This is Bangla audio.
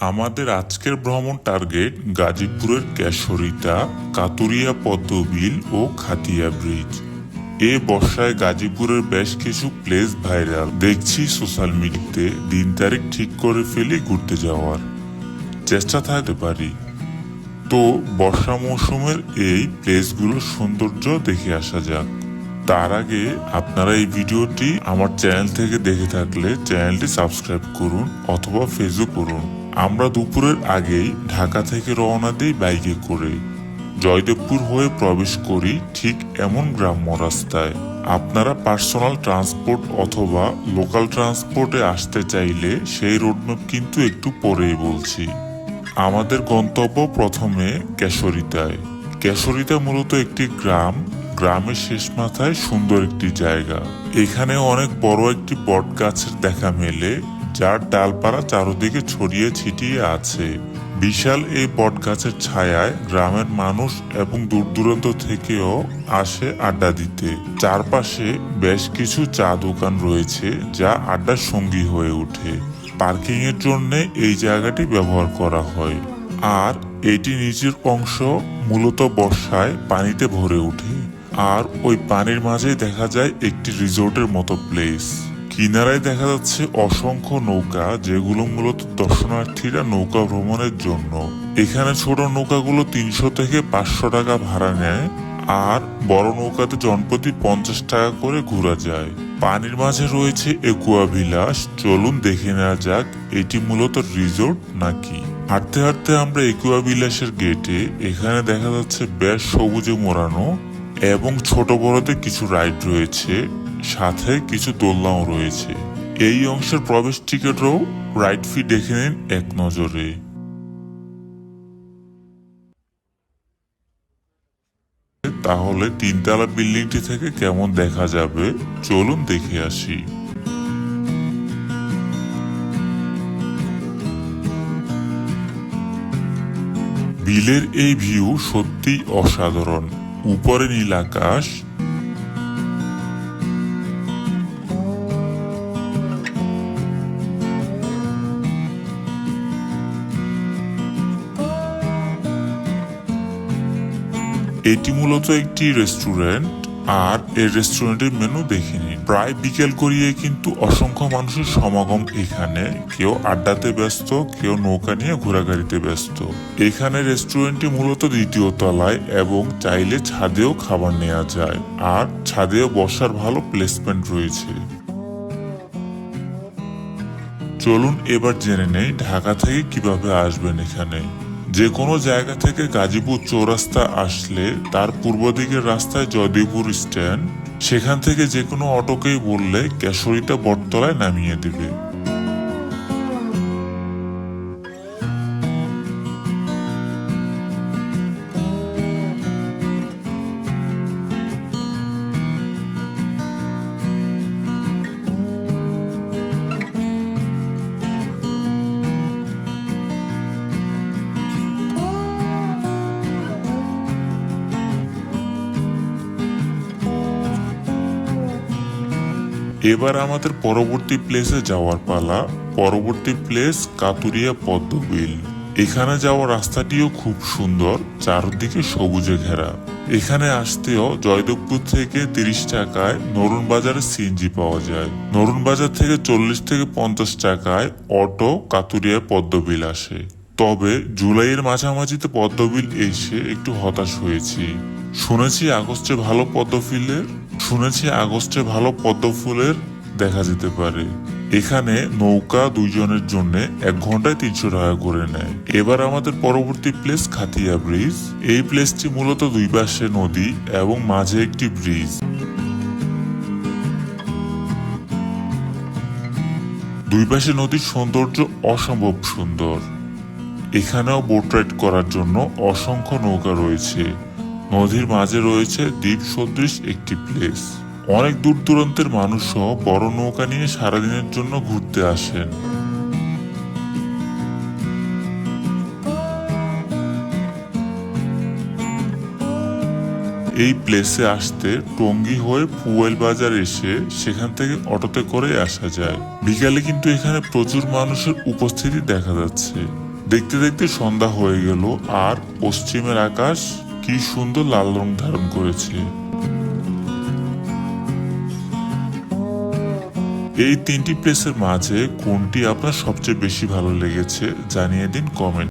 আমাদের আজকের ভ্রমণ টার্গেট গাজীপুরের কেশরিতা, কাতুরিয়া পদ্মবিল ও খাতিয়া ব্রিজ। এ বর্ষায় গাজীপুরের বেশ কিছু প্লেস ভাইরাল। দেখছি সোশ্যাল মিডিয়াতে দিন তারিখ ঠিক করে ফেলি ঘুরতে যাওয়ার। চেষ্টা থাকতে পারি। তো বর্ষা মৌসুমের এই প্লেসগুলোর সৌন্দর্য দেখে আসা যাক। তার আগে আপনারা এই ভিডিওটি আমার চ্যানেল থেকে দেখে থাকলে চ্যানেলটি সাবস্ক্রাইব করুন অথবা ফেসবুক করুন। আমরা দুপুরের আগেই ঢাকা থেকে রওনা দিই বাইকে করে। জয়দেবপুর হয়ে প্রবেশ করি ঠিক এমন গ্রাম্য রাস্তায়। আপনারা পার্সোনাল ট্রান্সপোর্ট অথবা লোকাল ট্রান্সপোর্টে আসতে চাইলে সেই রোডম্যাপ কিন্তু একটু পরেই বলছি। আমাদের গন্তব্য প্রথমে কেশরিতায়। কেশরিতা মূলত একটি গ্রাম গ্রামের শেষ মাথায় সুন্দর একটি জায়গা। এখানে অনেক বড় একটি বট গাছের দেখা মেলে, যার ডালপালা চারদিকে ছড়িয়ে ছিটিয়ে আছে। বিশাল এই বট গাছের ছায়ায় গ্রামের মানুষ এবং দূর দূরান্ত থেকেও আসে আড্ডা দিতে। চারপাশে বেশ কিছু চা দোকান রয়েছে, যা আড্ডার সঙ্গী হয়ে ওঠে। পার্কিং এর জন্য এই জায়গাটি ব্যবহার করা হয়। আর এটি নিচের অংশ মূলত বর্ষায় পানিতে ভরে ওঠে। আর ওই পানির মাঝে দেখা যায় একটি রিসোর্টের মতো প্লেস। কিনারায় দেখা যাচ্ছে অসংখ্য নৌকা, যেগুলো মূলত দর্শনার্থীরা নৌকা ভ্রমণের জন্য। এখানে ছোট নৌকাগুলো তিনশো থেকে পাঁচশো টাকা ভাড়া নেয় আর বড় নৌকাতে জনপ্রতি পঞ্চাশ টাকা করে ঘোরা যায়। পানির মাঝে রয়েছে একুয়া বিলাস চলুন দেখে নেওয়া যাক এটি মূলত রিসোর্ট নাকি। হাঁটতে হাঁটতে আমরা একুয়া বিলাসের গেটে, এখানে দেখা যাচ্ছে বেশ সবুজে মোড়ানো এবং ছোট বড়তে কিছু রাইড রয়েছে, সাথে কিছু দোলনাও রয়েছে। এই অংশের প্রবেশ টিকিটও রাইড ফি দেখে নিন এক নজরে। তাহলে তিনতলা বিল্ডিংটি থেকে কেমন দেখা যাবে? চলুন দেখে আসি। বিলের এই ভিউ সত্যিই অসাধারণ। উপরে নীল আকাশ এটি মূলত একটি রেস্টুরেন্ট আর এই রেস্টুরেন্টের মেনু দেখে নিন প্রায় বিকেল করিয়ে কিন্তু অসংখ্য মানুষের সমাগম এখানে। কেউ আড্ডাতে ব্যস্ত, কেউ নৌকা নিয়ে ঘোরাঘুরিতে ব্যস্ত। এখানে রেস্টুরেন্টটি মূলত দ্বিতীয় তলায় এবং চাইলে ছাদেও খাবার নেওয়া যায়। আর ছাদেও বসার ভালো প্লেসমেন্ট রয়েছে। চলুন এবার জেনে নেই ঢাকা থেকে কীভাবে আসবেন এখানে। যে কোনো জায়গা থেকে গাজীপুর চৌরাস্তা আসলে তার পূর্ব দিকের রাস্তায় জয়দেবপুর স্ট্যান্ড, সেখান থেকে যে কোনো অটোকেই বললে ক্যাশরিটা বটতলায় নামিয়ে দেবে। এবার আমাদের পরবর্তী প্লেসে যাওয়ার পালা। পরবর্তী প্লেস কাতুরিয়া পদ্মবিল। এখানে যাওয়ার রাস্তাটিও খুব সুন্দর, চারদিকে সবুজে ঘেরা। এখানে আসতেও জয়দেবপুর থেকে তিরিশ টাকায় নরুন বাজারে সিএনজি পাওয়া যায়। নরুন বাজার থেকে চল্লিশ থেকে পঞ্চাশ টাকায় অটো কাতুরিয়া পদ্মবিল আসে। তবে জুলাইয়ের মাঝামাঝিতে পদ্মবিল এসে একটু হতাশ হয়েছি। শুনেছি আগস্টে ভালো পদ্মফুলের। শুনেছি আগস্টে ভালো পদ্ম ফুলের দেখা যেতে পারে। এখানে নৌকা দুইজনের জন্য এক ঘন্টায় তিনশো টাকা করে নেয়। এবার আমাদের পরবর্তী প্লেস খাতিয়া ব্রিজ এই প্লেসটি মূলত দুই পাশে নদী এবং মাঝে একটি ব্রিজ দুই পাশে নদীর সৌন্দর্য অসম্ভব সুন্দর। এখানেও বোট রাইড করার জন্য অসংখ্য নৌকা রয়েছে। নদীর মাঝে রয়েছে দ্বীপ সদৃশ একটি প্লেস অনেক দূর দূরান্তের মানুষও বড় নৌকা নিয়ে সারাদিনের জন্য ঘুরতে আসেন। এই প্লেসে আসতে টঙ্গী হয়ে পুয়েল বাজার এসে সেখান থেকে অটোতে করে আসা যায়। বিকালে কিন্তু এখানে প্রচুর মানুষের উপস্থিতি দেখা যাচ্ছে। দেখতে দেখতে সন্ধ্যা হয়ে গেল আর পশ্চিমের আকাশ কি সুন্দর লাল রং ধারণ করেছে। এই তিনটি প্লেসের মাঝে কোনটি আপনার সবচেয়ে বেশি ভালো লেগেছে জানিয়ে দিন কমেন্ট।